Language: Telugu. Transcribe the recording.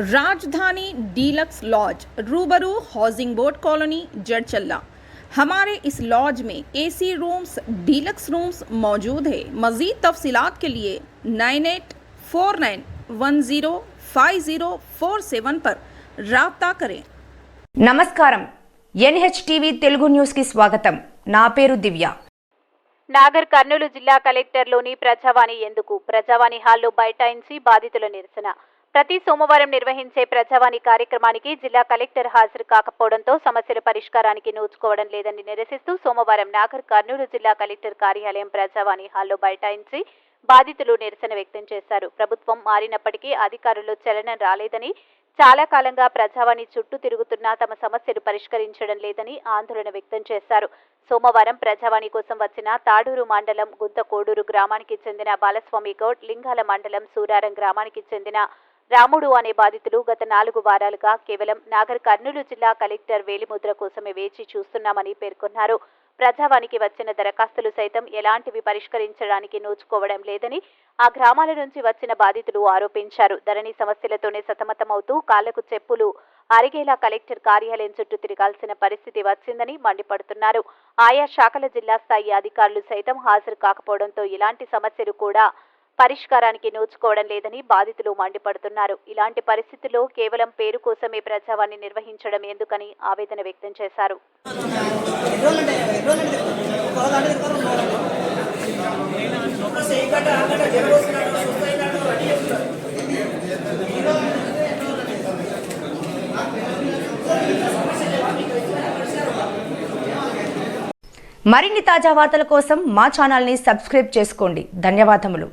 राजधानी डीलक्स लॉज रूबरू हाउसिंग बोर्ड कॉलोनी जड़चल्ला हमारे इस लॉज में एसी रूम्स डीलक्स रूम्स मौजूद है मज़ीद तफसीलात के लिए nine eight four nine one zero five zero four seven पर रबता करें నమస్కారం ఎన్హెచ్టీవీ తెలుగు న్యూస్కి స్వాగతం నా పేరు దివ్య నాగర్ కర్నూలు జిల్లా కలెక్టర్లోని ప్రజావాణి ఎందుకు ప్రజావాణి హాల్లో బైఠాయించి బాధితుల నిరసన ప్రతి సోమవారం నిర్వహించే ప్రజావాణి కార్యక్రమానికి జిల్లా కలెక్టర్ హాజరు కాకపోవడంతో సమస్యల పరిష్కారానికి నోచుకోవడం లేదని నిరసిస్తూ సోమవారం నాగర్ కర్నూలు జిల్లా కలెక్టర్ కార్యాలయం ప్రజావాణి హాల్లో బైఠాయించి బాధితులు నిరసన వ్యక్తం చేశారు. ప్రభుత్వం మారినప్పటికీ అధికారులు చలనం రాలేదని చాలా కాలంగా ప్రజావాణి చుట్టూ తిరుగుతున్నా తమ సమస్యలు పరిష్కరించడం లేదని ఆందోళన వ్యక్తం చేశారు. సోమవారం ప్రజావాణి కోసం వచ్చిన తాడూరు మండలం గుంతకోడూరు గ్రామానికి చెందిన బాలస్వామి గౌడ్ లింగాల మండలం సూరారం గ్రామానికి చెందిన రాముడు అనే బాధితులు గత నాలుగు వారాలుగా కేవలం నాగర్ కర్నూలు జిల్లా కలెక్టర్ వేలిముద్ర కోసమే వేచి చూస్తున్నామని పేర్కొన్నారు. ప్రజావానికి వచ్చిన దరఖాస్తులు సైతం ఎలాంటివి పరిష్కరించడానికి నోచుకోవడం లేదని ఆ గ్రామాల నుంచి వచ్చిన బాధితులు ఆరోపించారు. ధరణి సమస్యలతోనే సతమతమవుతూ కాళ్ళకు చెప్పులు అరిగేలా కలెక్టర్ కార్యాలయం చుట్టూ తిరగాల్సిన పరిస్థితి వచ్చిందని మండిపడుతున్నారు. ఆయా శాఖల జిల్లా స్థాయి అధికారులు సైతం హాజరు కాకపోవడంతో ఇలాంటి సమస్యలు కూడా పరిష్కారానికి నోచుకోవడం లేదని బాధితులు మండిపడుతున్నారు. ఇలాంటి పరిస్థితుల్లో కేవలం పేరు కోసమే ప్రజావాన్ని నిర్వహించడం ఎందుకని ఆవేదన వ్యక్తం చేశారు. మరిన్ని తాజా వార్తల కోసం మా ఛానల్ని సబ్స్క్రైబ్ చేసుకోండి. ధన్యవాదములు.